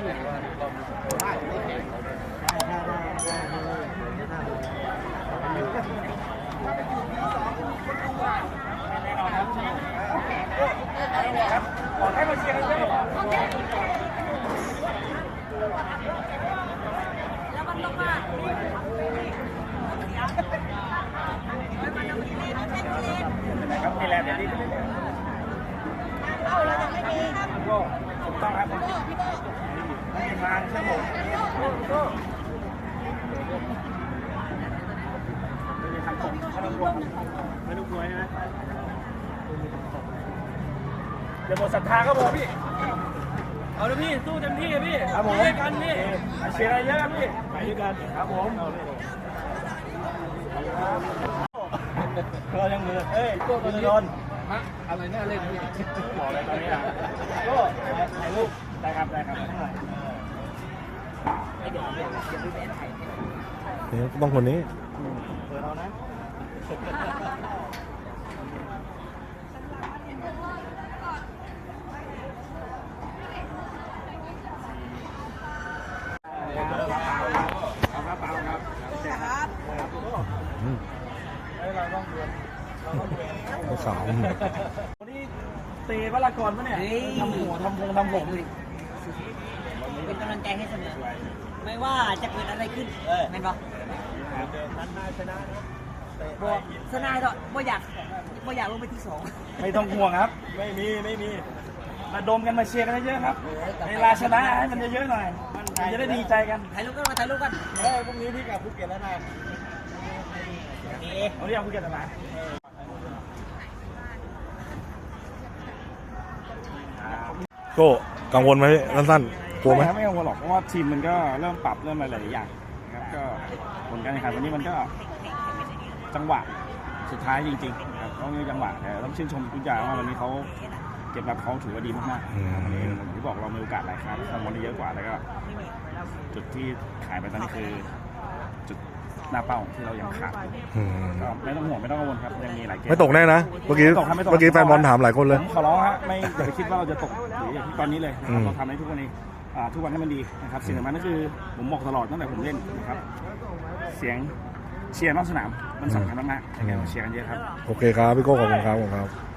ครับมีแล้วเดี๋ยวนี้เข้าเราจะไม่มีก็ถูกต้องครับ ผมไม่มีทางครับผมไม่มีทางตกไม่ต้องกลัวไม่ต้องกลัวใช่ไหมเดี๋ยวหมดศรัทธาก็พอพี่ เอาละพี่สู้เต็มที่อะพี่ครับผมไปด้วยกันพี่เชียร์อะไรเยอะครับพี่ไปด้วยกันครับผมก็ยังมือเอ้ยตัวตัวโดนอะไรน่าเล่นพี่บอกอะไรตอนนี้อะก็ถ่ายรูปได้ครับได้ครับ นี่ต้องคนนี้เปิดเอานะเอาครับเอาครับครับเฮ้ยเราต้องเรียนเราต้องเรียนไม่ขาววันนี้เตะวรากรปะเนี่ยทำหัวทำพงทำผมอีกเป็นกำลังใจให้เสมอไม่ ว่าจะเกิดอะไรขึ้นแม่นบอกบอกสนายเถอะบ่อยากบ่อยากลงไปที่สองไม่ต้องห่วงครับ ไม่มีไม่มีมาดมกันมาเชียร์กันเยอะๆครับเวลาชนะให้มันเยอะๆหน่อยมันจะได้ดีใจกันถ่ายรูปกันมาถ่ายรูปกันเฮ้ยพรุ่งนี้พี่กลับภูเก็ตแล้วนะเอาเรียกภูเก็ตอะไรโก้กังวลไหมพี่สั้นๆ กลัวไหมไม่กังวลหรอกเพราะว่าทีมมันก็เริ่มปรับเริ่มอะไรหลายอย่างนะครับก็ผลการแข่งขันวันนี้มันก็จังหวะสุดท้ายจริงๆนะครับต้องมีจังหวะแต่ต้องชื่นชมทุกอย่างว่าวันนี้เขาเก็บรับเขาถือว่าดีมากๆนะครับวันนี้ผมที่บอกเรามีโอกาสหลายครั้งทำวันนี้เยอะกว่าแล้วก็ จุดที่ขายไปตอนนี้คือจุดหน้าเป้าที่เรายังขาดอืมก็ไม่ต้องห่วงไม่ต้องกังวลครับยังมีหลายเกม ไม่ตกแน่นะ เมื่อกี้ไม่ตกครับไม่ตก เมื่อกี้แฟนบอลถามหลายคนเลย ผมขอร้องฮะไม่อย่าไปคิดว่าเราจะตกหรืออย่างที่ตอนนี้เลยนะครับอืม เราทำให้ทุกวันนี้อ่า ทุกวันให้มันดีนะครับสิ่งสำคัญก็คือผมบอกตลอดตั้งแต่ผมเล่นนะครับ เสียงเชียร์นอกสนามมันสำคัญมากๆยังไงเราเชียร์กันเยอะครับ โอเคครับพี่โก้ขอบคุณครับขอบคุณครับ